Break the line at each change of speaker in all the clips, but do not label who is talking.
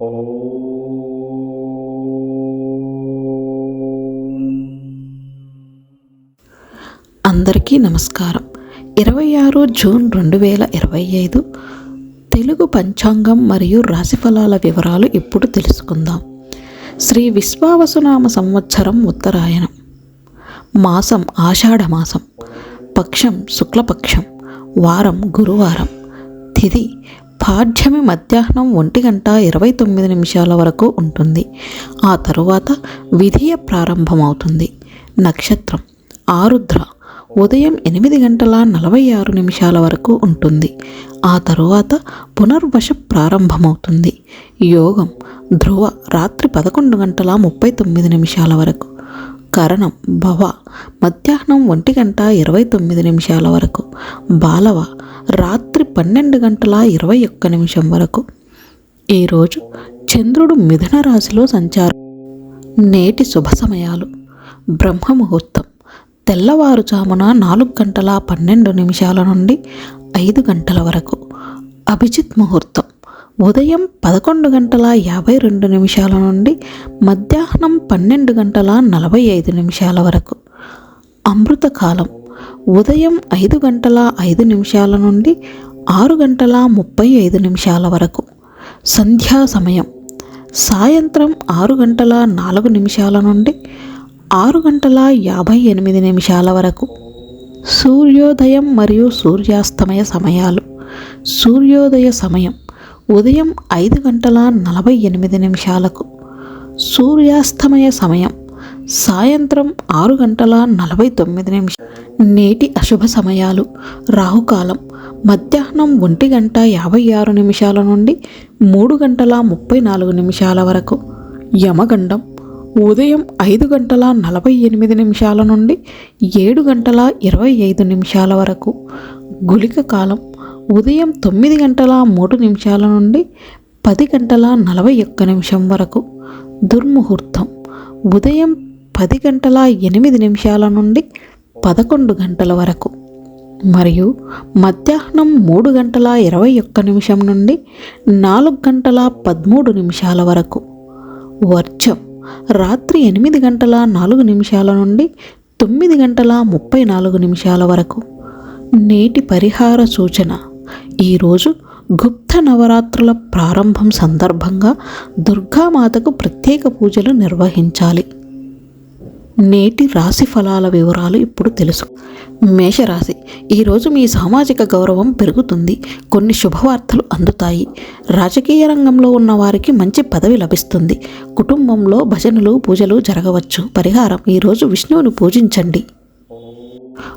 అందరికీ నమస్కారం. ఇరవై ఆరు జూన్ రెండు వేల ఇరవై ఐదు తెలుగు పంచాంగం మరియు రాశిఫలాల వివరాలు ఇప్పుడు తెలుసుకుందాం. శ్రీ విశ్వావసునామ సంవత్సరం ఉత్తరాయణం. మాసం ఆషాఢ మాసం. పక్షం శుక్లపక్షం. వారం గురువారం. తిథి పాఠ్యమి మధ్యాహ్నం ఒంటి గంట ఇరవై తొమ్మిది నిమిషాల వరకు ఉంటుంది. ఆ తరువాత విధియ ప్రారంభమవుతుంది. నక్షత్రం. ఆరుద్ర. ఉదయం ఎనిమిది గంటల నలభై ఆరు నిమిషాల వరకు ఉంటుంది. ఆ తరువాత పునర్వశ ప్రారంభమవుతుంది. యోగం. ధ్రువ. రాత్రి పదకొండు గంటల ముప్పై తొమ్మిది నిమిషాల వరకు. కరణం. భవ. మధ్యాహ్నం ఒంటి గంట ఇరవై తొమ్మిది నిమిషాల వరకు. బాలవ. రాత్రి పన్నెండు గంటల ఇరవై ఒక్క నిమిషం వరకు. ఈరోజు చంద్రుడు మిథున రాశిలో సంచారం. నేటి శుభ సమయాలు. బ్రహ్మ ముహూర్తం. తెల్లవారుజామున నాలుగు గంటల పన్నెండు నిమిషాల నుండి ఐదు గంటల వరకు. అభిజిత్ ముహూర్తం. ఉదయం పదకొండు గంటల యాభై రెండు నిమిషాల నుండి మధ్యాహ్నం పన్నెండు గంటల నలభై ఐదు నిమిషాల వరకు. అమృతకాలం. ఉదయం ఐదు గంటల ఐదు నిమిషాల నుండి ఆరు గంటల ముప్పై ఐదు నిమిషాల వరకు. సంధ్యా సమయం. సాయంత్రం ఆరు గంటల నాలుగు నిమిషాల నుండి ఆరు గంటల యాభై ఎనిమిది నిమిషాల వరకు. సూర్యోదయం మరియు సూర్యాస్తమయ సమయాలు. సూర్యోదయ సమయం. ఉదయం ఐదు గంటల నలభై ఎనిమిది నిమిషాలకు. సూర్యాస్తమయ సమయం. సాయంత్రం ఆరు గంటల నలభై తొమ్మిది నిమిషం నేటి అశుభ సమయాలు. రాహుకాలం. మధ్యాహ్నం ఒంటి గంట యాభై ఆరు నిమిషాల నుండి మూడు గంటల ముప్పై నాలుగు నిమిషాల వరకు. యమగండం. ఉదయం ఐదు గంటల నలభై ఎనిమిది నిమిషాల నుండి ఏడు గంటల ఇరవై ఐదు నిమిషాల వరకు. గుళిక కాలం. ఉదయం తొమ్మిది గంటల మూడు నిమిషాల నుండి పది గంటల నలభై ఒక్క నిమిషం వరకు. దుర్ముహూర్తం. ఉదయం పది గంటల ఎనిమిది నిమిషాల నుండి పదకొండు గంటల వరకు. మరియు మధ్యాహ్నం మూడు గంటల ఇరవై ఒక్క నిమిషం నుండి నాలుగు గంటల పదమూడు నిమిషాల వరకు. వర్జం రాత్రి ఎనిమిది గంటల నాలుగు నిమిషాల నుండి తొమ్మిది గంటల ముప్పై నాలుగు నిమిషాల వరకు. నేటి పరిహార సూచన. ఈరోజు గుప్త నవరాత్రుల ప్రారంభం సందర్భంగా దుర్గామాతకు ప్రత్యేక పూజలు నిర్వహించాలి. నేటి రాశి ఫలాల వివరాలు ఇప్పుడు తెలుసు. మేషరాశి. ఈరోజు మీ సామాజిక గౌరవం పెరుగుతుంది. కొన్ని శుభవార్తలు అందుతాయి. రాజకీయ రంగంలో ఉన్న వారికి మంచి పదవి లభిస్తుంది. కుటుంబంలో భజనలు పూజలు జరగవచ్చు. పరిహారం. ఈరోజు విష్ణువుని పూజించండి.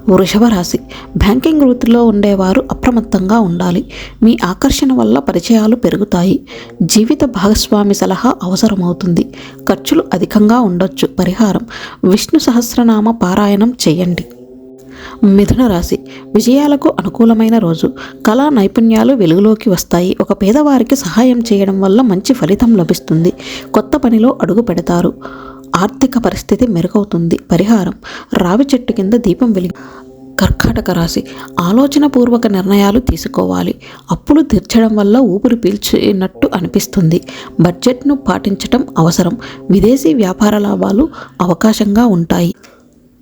వృషభ రాశి బ్యాంకింగ్ వృత్తిలో ఉండేవారు అప్రమత్తంగా ఉండాలి. మీ ఆకర్షణ వల్ల పరిచయాలు పెరుగుతాయి. జీవిత భాగస్వామి సలహా అవసరమవుతుంది. ఖర్చులు అధికంగా ఉండొచ్చు. పరిహారం. విష్ణు సహస్రనామ పారాయణం చేయండి. మిథున రాశి. విజయాలకు అనుకూలమైన రోజు. కళా నైపుణ్యాలు వెలుగులోకి వస్తాయి. ఒక పేదవారికి సహాయం చేయడం వల్ల మంచి ఫలితం లభిస్తుంది. కొత్త పనిలో అడుగు పెడతారు. ఆర్థిక పరిస్థితి మెరుగవుతుంది. పరిహారం. రావి చెట్టు కింద దీపం వెలిగి కర్కాటక రాశి. ఆలోచనపూర్వక నిర్ణయాలు తీసుకోవాలి. అప్పులు తీర్చడం వల్ల ఊపిరి పీల్చినట్టు అనిపిస్తుంది. బడ్జెట్ను పాటించటం అవసరం. విదేశీ వ్యాపార లాభాలు అవకాశంగా ఉంటాయి.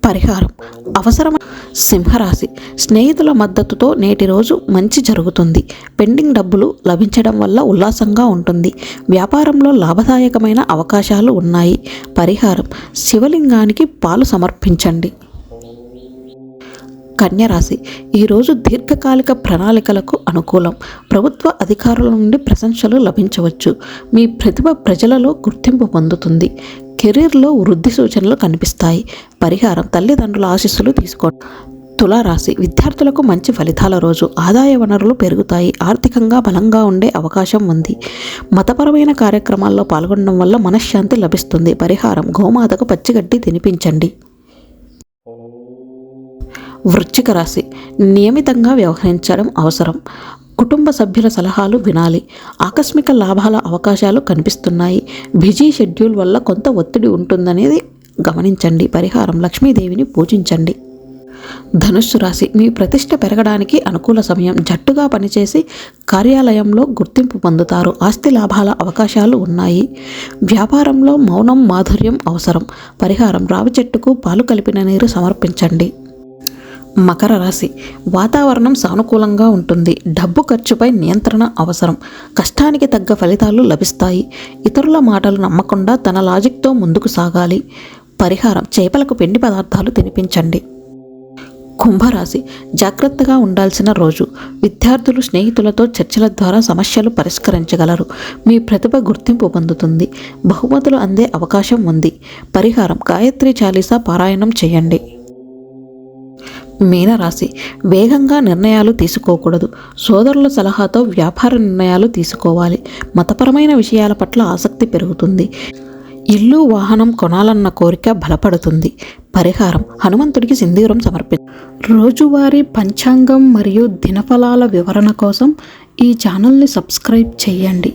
పరిహారం. అవసరం సింహరాశి స్నేహితుల మద్దతుతో నేటి రోజు మంచి జరుగుతుంది. పెండింగ్ డబ్బులు లభించడం వల్ల ఉల్లాసంగా ఉంటుంది. వ్యాపారంలో లాభదాయకమైన అవకాశాలు ఉన్నాయి. పరిహారం శివలింగానికి పాలు సమర్పించండి. కన్యరాశి ఈరోజు దీర్ఘకాలిక ప్రణాళికలకు అనుకూలం. ప్రభుత్వ అధికారుల నుండి ప్రశంసలు లభించవచ్చు. మీ ప్రతిభ ప్రజలలో గుర్తింపు పొందుతుంది. కెరీర్లో వృద్ధి సూచనలు కనిపిస్తాయి. పరిహారం తల్లిదండ్రుల ఆశీస్సులు తీసుకోండి తులారాశి విద్యార్థులకు మంచి ఫలితాల రోజు. ఆదాయ వనరులు పెరుగుతాయి. ఆర్థికంగా బలంగా ఉండే అవకాశం ఉంది. మతపరమైన కార్యక్రమాల్లో పాల్గొనడం వల్ల మనశ్శాంతి లభిస్తుంది. పరిహారం గోమాతకు పచ్చిగడ్డి తినిపించండి. వృశ్చిక రాశి నియమితంగా వ్యవహరించడం అవసరం. కుటుంబ సభ్యుల సలహాలు వినాలి. ఆకస్మిక లాభాల అవకాశాలు కనిపిస్తున్నాయి. బిజీ షెడ్యూల్ వల్ల కొంత ఒత్తిడి ఉంటుందనేది గమనించండి. పరిహారం లక్ష్మీదేవిని పూజించండి. ధనుస్సు రాశి మీ ప్రతిష్ట పెరగడానికి అనుకూల సమయం. జట్టుగా పనిచేసి కార్యాలయంలో గుర్తింపు పొందుతారు. ఆస్తి లాభాల అవకాశాలు ఉన్నాయి. వ్యాపారంలో మౌనం మాధుర్యం అవసరం. పరిహారం రావి చెట్టుకు పాలు కలిపిన నీరు సమర్పించండి. మకర రాశి. వాతావరణం సానుకూలంగా ఉంటుంది. డబ్బు ఖర్చుపై నియంత్రణ అవసరం. కష్టానికి తగ్గ ఫలితాలు లభిస్తాయి. ఇతరుల మాటలు నమ్మకుండా తన లాజిక్తో ముందుకు సాగాలి. పరిహారం చేపలకు పిండి పదార్థాలు తినిపించండి. కుంభరాశి. జాగ్రత్తగా ఉండాల్సిన రోజు. విద్యార్థులు స్నేహితులతో చర్చల ద్వారా సమస్యలు పరిష్కరించగలరు. మీ ప్రతిభ గుర్తింపు పొందుతుంది. బహుమతులు అందే అవకాశం ఉంది. పరిహారం గాయత్రి చాలీసా పారాయణం చేయండి. మీనరాశి. వేగంగా నిర్ణయాలు తీసుకోకూడదు. సోదరుల సలహాతో వ్యాపార నిర్ణయాలు తీసుకోవాలి. మతపరమైన విషయాల పట్ల ఆసక్తి పెరుగుతుంది. ఇల్లు వాహనం కొనాలన్న కోరిక బలపడుతుంది. పరిహారం హనుమంతుడికి సింధూరం సమర్పి రోజువారీ పంచాంగం మరియు దినఫలాల వివరణ కోసం ఈ ఛానల్ని సబ్స్క్రైబ్ చేయండి.